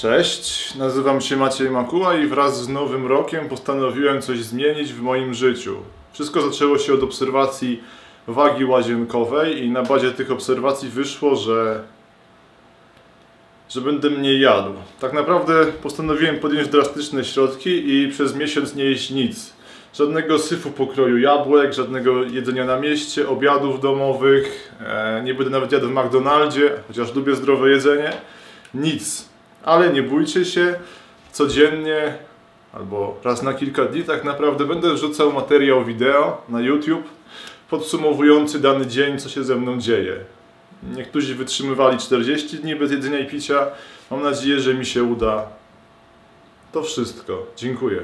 Cześć, nazywam się Maciej Makuła i wraz z nowym rokiem postanowiłem coś zmienić w moim życiu. Wszystko zaczęło się od obserwacji wagi łazienkowej i na bazie tych obserwacji wyszło, że że będę mniej jadł. Tak naprawdę postanowiłem podjąć drastyczne środki i przez miesiąc nie jeść nic. Żadnego syfu pokroju jabłek, żadnego jedzenia na mieście, obiadów domowych, e, nie będę nawet jadł w McDonaldzie, chociaż lubię zdrowe jedzenie. Nic. Ale nie bójcie się, codziennie albo raz na kilka dni tak naprawdę będę wrzucał materiał wideo na YouTube podsumowujący dany dzień, co się ze mną dzieje. Niektórzy wytrzymywali 40 dni bez jedzenia i picia. Mam nadzieję, że mi się uda. To wszystko. Dziękuję.